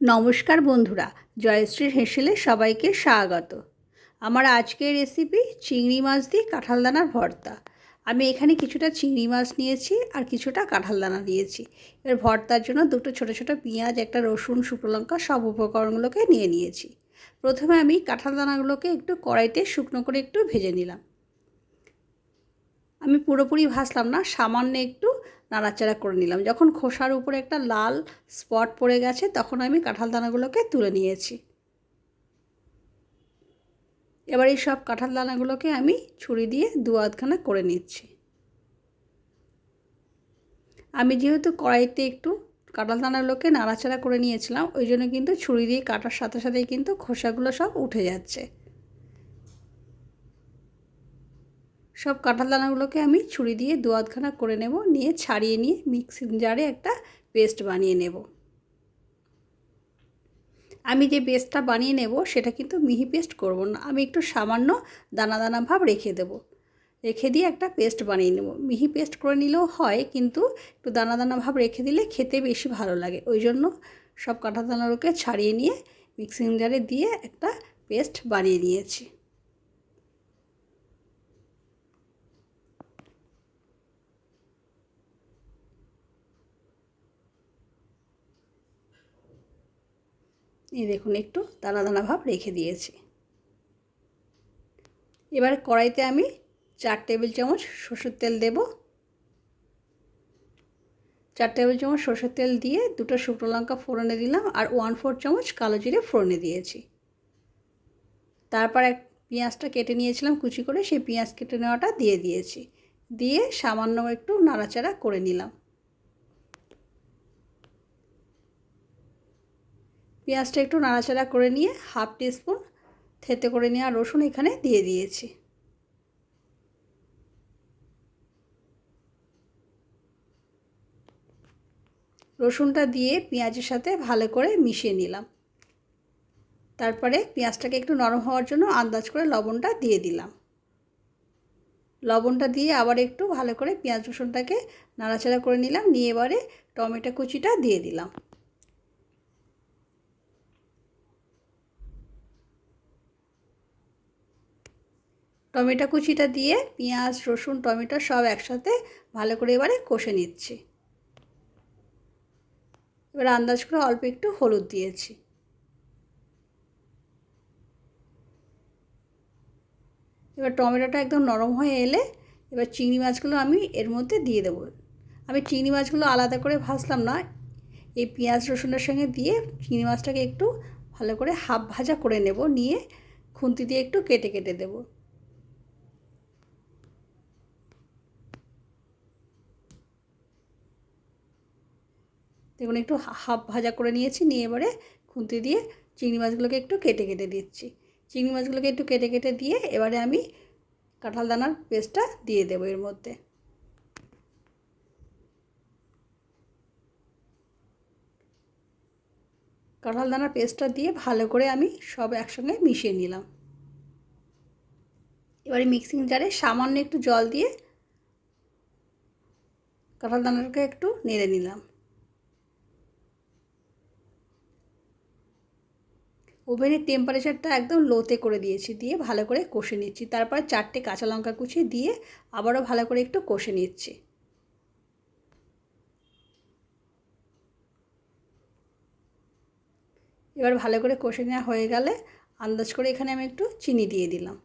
নমস্কার বন্ধুরা, জয়শ্রীর হেসেলে সবাইকে স্বাগত। আমার আজকের রেসিপি চিংড়ি মাছ দিয়ে কাঁঠাল দানার ভর্তা। আমি এখানে কিছুটা চিংড়ি মাছ নিয়েছি আর কিছুটা কাঁঠাল দানা নিয়েছি এর ভর্তার জন্য দুটো ছোটো ছোটো পেঁয়াজ, একটা রসুন, শুকনো লঙ্কা সব উপকরণগুলোকে নিয়ে নিয়েছি। প্রথমে আমি কাঁঠাল দানাগুলোকে একটু কড়াইতে শুকনো করে একটু ভেজে নিলাম। আমি পুরোপুরি ভাসলাম না, সামান্য একটু নাড়াচাড়া করে নিলাম। যখন খোসার উপরে একটা লাল স্পট পড়ে গেছে, তখন আমি কাঁঠাল দানাগুলোকে তুলে নিয়েছি। এবার এই সব কাঁঠাল দানাগুলোকে আমি ছুরি দিয়ে দু আধখানা করে নিচ্ছি। আমি যেহেতু কড়াইতে একটু কাঁঠাল দানাগুলোকে নাড়াচাড়া করে নিয়েছিলাম, ওই জন্য কিন্তু ছুরি দিয়ে কাটার সাথে সাথেই কিন্তু খোসাগুলো সব উঠে যাচ্ছে। সব কাঁঠাল দানাগুলোকে আমি ছুরি দিয়ে দু আধখানা করে নেব, নিয়ে ছাড়িয়ে নিয়ে মিক্সিং জারে একটা পেস্ট বানিয়ে নেব। আমি যে পেস্টটা বানিয়ে নেব সেটা কিন্তু মিহি পেস্ট করব না, আমি একটু সামান্য দানা দানা ভাব রেখে দেব। রেখে দিয়ে একটা পেস্ট বানিয়ে নেব। মিহি পেস্ট করে নিলেও হয়, কিন্তু একটু দানা দানা ভাব রেখে দিলে খেতে বেশি ভালো লাগে। ওই জন্য সব কাঁঠাল দানাগুলোকে ছাড়িয়ে নিয়ে মিক্সিং জারে দিয়ে একটা পেস্ট বানিয়ে নিয়েছি। এই দেখুন, একটু দানা দানা ভাব রেখে দিয়েছি। এবার কড়াইতে আমি চার টেবিল চামচ সরষের তেল দেব। চার টেবিল চামচ সরষের তেল দিয়ে দুটো শুকনো লঙ্কা ফোড়নে দিলাম আর ওয়ান ফোর চামচ কালো জিরে ফোড়নে দিয়েছি। তারপর এক পেঁয়াজটা কেটে নিয়েছিলাম কুচি করে, সেই পেঁয়াজ কেটে নেওয়াটা দিয়ে দিয়েছি। দিয়ে সামান্য একটু নাড়াচাড়া করে নিলাম। পেঁয়াজটা একটু নাড়াচাড়া করে নিয়ে হাফ টিস্পুন থেতে করে নেওয়া রসুন এখানে দিয়ে দিয়েছি। রসুনটা দিয়ে পেঁয়াজের সাথে ভালো করে মিশিয়ে নিলাম। তারপরে পেঁয়াজটাকে একটু নরম হওয়ার জন্য আন্দাজ করে লবণটা দিয়ে দিলাম। লবণটা দিয়ে আবার একটু ভালো করে পেঁয়াজ রসুনটাকে নাড়াচাড়া করে নিলাম, নিয়ে এবারে টমেটো কুচিটা দিয়ে দিলাম। টমেটো কুচিটা দিয়ে পেঁয়াজ, রসুন, টমেটো সব একসাথে ভালো করে এবারে কষে নিচ্ছি। এবার আন্দাজ করে অল্প একটু হলুদ দিয়েছি। এবার টমেটোটা একদম নরম হয়ে এলে এবার চিংড়ি মাছগুলো আমি এর মধ্যে দিয়ে দেবো। আমি চিংড়ি মাছগুলো আলাদা করে ভাজলাম না, এই পেঁয়াজ, রসুনের সঙ্গে দিয়ে চিংড়ি মাছটাকে একটু ভালো করে হাফ ভাজা করে নেব, নিয়ে খুন্তি দিয়ে একটু কেটে কেটে দেবো। দেখুন, একটু হাফ ভাজা করে নিয়েছি, নিয়ে এবারে খুন্তি দিয়ে চিংড়ি মাছগুলোকে একটু কেটে কেটে দিচ্ছি। চিংড়ি মাছগুলোকে একটু কেটে কেটে দিয়ে এবারে আমি কাঁঠাল দানার পেস্টটা দিয়ে দেবো এর মধ্যে। কাঁঠাল দানার পেস্টটা দিয়ে ভালো করে আমি সব একসঙ্গে মিশিয়ে নিলাম। এবারে মিক্সিং জারে সামান্য একটু জল দিয়ে কাঁঠাল দানাটাকে একটু নেড়ে নিলাম। ওভেনের টেম্পারেচারটা একদম লোতে করে দিয়েছি, দিয়ে ভালো করে কষে নিচ্ছি। তারপর চারটে কাঁচা লঙ্কা কুচি দিয়ে আবারও ভালো করে একটু কষে নিচ্ছি। এবার ভালো করে কষে নেওয়া হয়ে গেলে আন্দাজ করে এখানে আমি একটু চিনি দিয়ে দিলাম।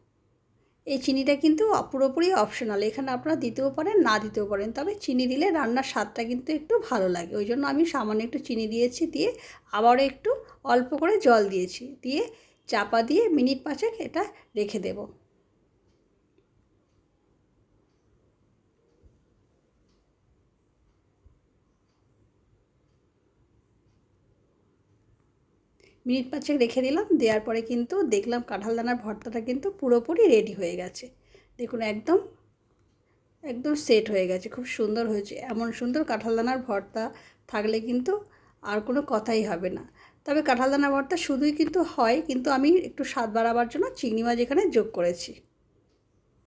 এই চিনিটা কিন্তু পুরোপুরি অপশনাল এখানে আপনারা দিতেও পারেন, না দিতেও পারেন। তবে চিনি দিলে রান্নার স্বাদটা কিন্তু একটু ভালো লাগে। ওই জন্য আমি সামান্য একটু চিনি দিয়েছি, দিয়ে আবারও একটু অল্প করে জল দিয়েছি। দিয়ে চাপা দিয়ে মিনিট পাঁচেক এটা রেখে দেব। মিনিট পাঁচেক রেখে দিলাম, দেওয়ার পরে কিন্তু দেখলাম কাঁঠাল দানার ভর্তাটা কিন্তু পুরোপুরি রেডি হয়ে গেছে। দেখুন একদম একদম সেট হয়ে গেছে, খুব সুন্দর হয়েছে। এমন সুন্দর কাঁঠাল দানার ভর্তা থাকলে কিন্তু আর কোনো কথাই হবে না। তবে কাঁঠাল দানা ভর্তা শুধুই কিন্তু হয়, কিন্তু আমি একটু স্বাদ বাড়াবার জন্য চিংড়ি মাছ এখানে যোগ করেছি।